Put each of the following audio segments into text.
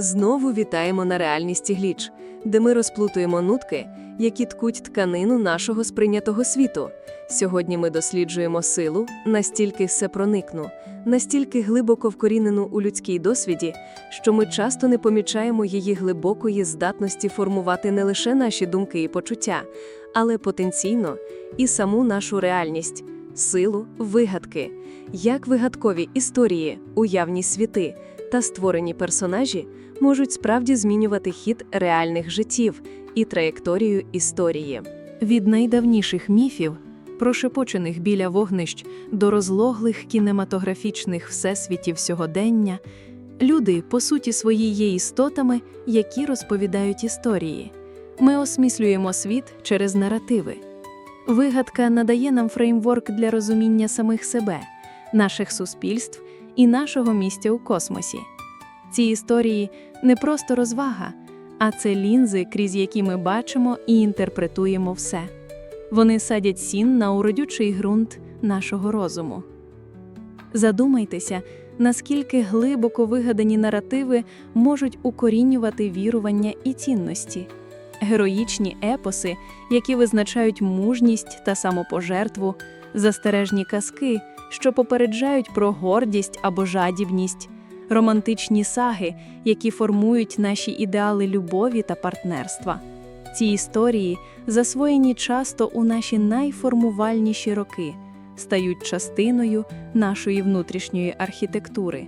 Знову вітаємо на реальність гліч, де ми розплутуємо нутки, які ткуть тканину нашого сприйнятого світу. Сьогодні ми досліджуємо силу, настільки всепроникну, настільки глибоко вкорінену у людській досвіді, що ми часто не помічаємо її глибокої здатності формувати не лише наші думки і почуття, але потенційно і саму нашу реальність, силу, вигадки, як вигадкові історії, уявні світи та створені персонажі можуть справді змінювати хід реальних життів і траєкторію історії. Від найдавніших міфів, прошепочених біля вогнищ до розлоглих кінематографічних всесвітів сьогодення, люди, по суті, свої є істотами, які розповідають історії. Ми осміслюємо світ через наративи. Вигадка надає нам фреймворк для розуміння самих себе, наших суспільств і нашого місця у космосі. Ці історії не просто розвага, а це лінзи, крізь які ми бачимо і інтерпретуємо все. Вони садять сін на уродючий ґрунт нашого розуму. Задумайтеся, наскільки глибоко вигадані наративи можуть укорінювати вірування і цінності. Героїчні епоси, які визначають мужність та самопожертву, застережні казки, що попереджають про гордість або жадібність, романтичні саги, які формують наші ідеали любові та партнерства. Ці історії, засвоєні часто у наші найформувальніші роки, стають частиною нашої внутрішньої архітектури.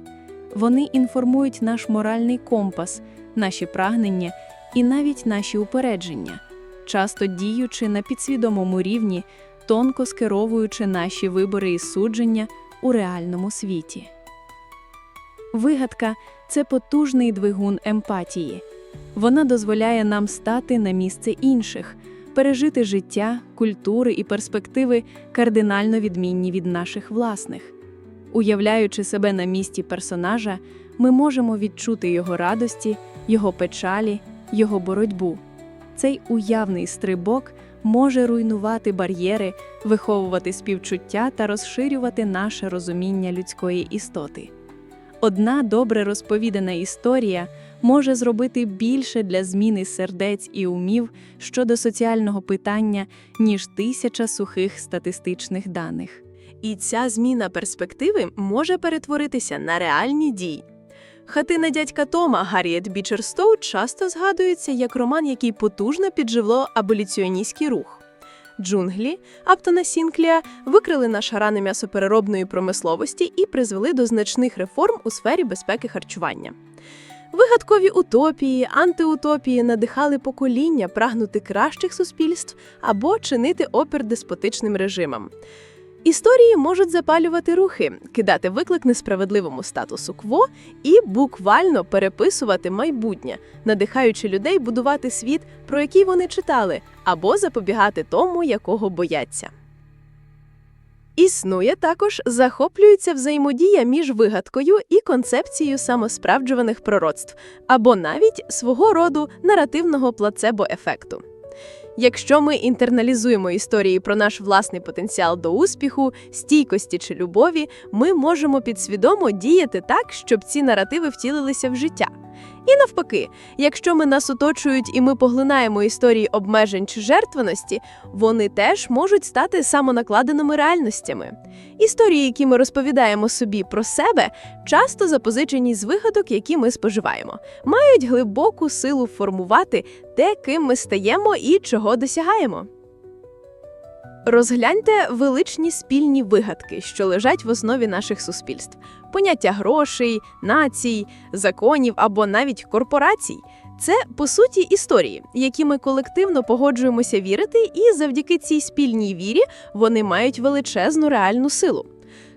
Вони інформують наш моральний компас, наші прагнення і навіть наші упередження, часто діючи на підсвідомому рівні, тонко скеровуючи наші вибори і судження у реальному світі. Вигадка це потужний двигун емпатії. Вона дозволяє нам стати на місце інших, пережити життя, культури і перспективи кардинально відмінні від наших власних. Уявляючи себе на місці персонажа, ми можемо відчути його радості, його печалі, його боротьбу. Цей уявний стрибок може руйнувати бар'єри, виховувати співчуття та розширювати наше розуміння людської істоти. Одна добре розповідана історія може зробити більше для зміни сердець і умів щодо соціального питання, ніж тисяча сухих статистичних даних. І ця зміна перспективи може перетворитися на реальні дії. Хатина дядька Тома Гарріет Бічерстоу часто згадується як роман, який потужно підживло аболіціоністський рух. Джунглі Аптона Сінклія викрили на рани м'ясопереробної промисловості і призвели до значних реформ у сфері безпеки харчування. Вигадкові утопії, антиутопії надихали покоління прагнути кращих суспільств або чинити опір деспотичним режимам. Історії можуть запалювати рухи, кидати виклик несправедливому статусу кво і буквально переписувати майбутнє, надихаючи людей будувати світ, про який вони читали, або запобігати тому, якого бояться. Існує також захоплюється взаємодія між вигадкою і концепцією самосправджуваних пророцтв, або навіть свого роду наративного плацебо-ефекту. Якщо ми інтерналізуємо історії про наш власний потенціал до успіху, стійкості чи любові, ми можемо підсвідомо діяти так, щоб ці наративи втілилися в життя. І навпаки, якщо ми нас оточують і ми поглинаємо історії обмежень чи жертвеності, вони теж можуть стати самонакладеними реальностями. Історії, які ми розповідаємо собі про себе, часто запозичені з вигадок, які ми споживаємо, мають глибоку силу формувати те, ким ми стаємо і чого досягаємо. Розгляньте величні спільні вигадки, що лежать в основі наших суспільств: поняття грошей, націй, законів або навіть корпорацій. Це по суті історії, які ми колективно погоджуємося вірити, і завдяки цій спільній вірі вони мають величезну реальну силу.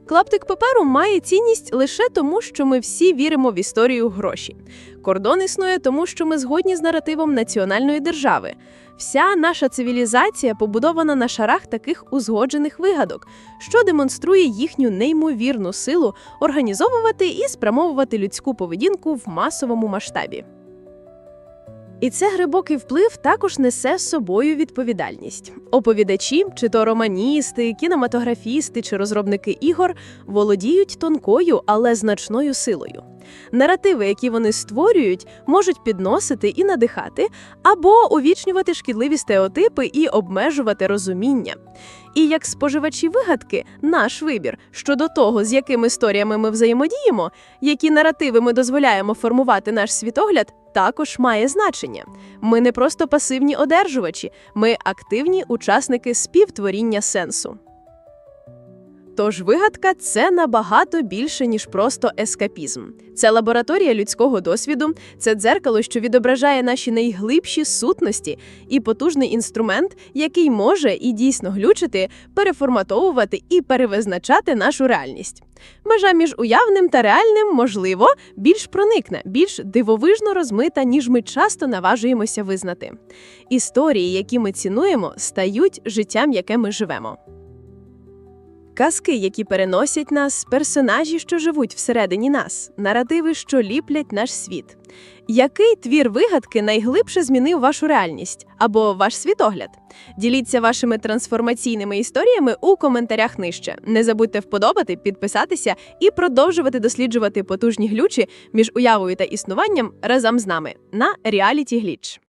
Клаптик паперу має цінність лише тому, що ми всі віримо в історію гроші. Кордон існує тому, що ми згодні з наративом національної держави. Вся наша цивілізація побудована на шарах таких узгоджених вигадок, що демонструє їхню неймовірну силу організовувати і спрямовувати людську поведінку в масовому масштабі. І це глибокий вплив також несе з собою відповідальність. Оповідачі, чи то романісти, кінематографісти чи розробники ігор володіють тонкою, але значною силою. Наративи, які вони створюють, можуть підносити і надихати, або увічнювати шкідливі стереотипи і обмежувати розуміння. І як споживачі вигадки, наш вибір щодо того, з якими історіями ми взаємодіємо, які наративи ми дозволяємо формувати наш світогляд, також має значення. Ми не просто пасивні одержувачі, ми активні учасники співтворіння сенсу. Тож вигадка це набагато більше, ніж просто ескапізм. Це лабораторія людського досвіду, це дзеркало, що відображає наші найглибші сутності, і потужний інструмент, який може і дійсно глючити, переформатовувати і перевизначати нашу реальність. Межа між уявним та реальним, можливо, більш проникне, більш дивовижно розмита, ніж ми часто наважуємося визнати. Історії, які ми цінуємо, стають життям, яке ми живемо. Казки, які переносять нас, персонажі, що живуть всередині нас, наративи, що ліплять наш світ. Який твір вигадки найглибше змінив вашу реальність або ваш світогляд? Діліться вашими трансформаційними історіями у коментарях нижче. Не забудьте вподобати, підписатися і продовжувати досліджувати потужні глючі між уявою та існуванням разом з нами на Reality Glitch.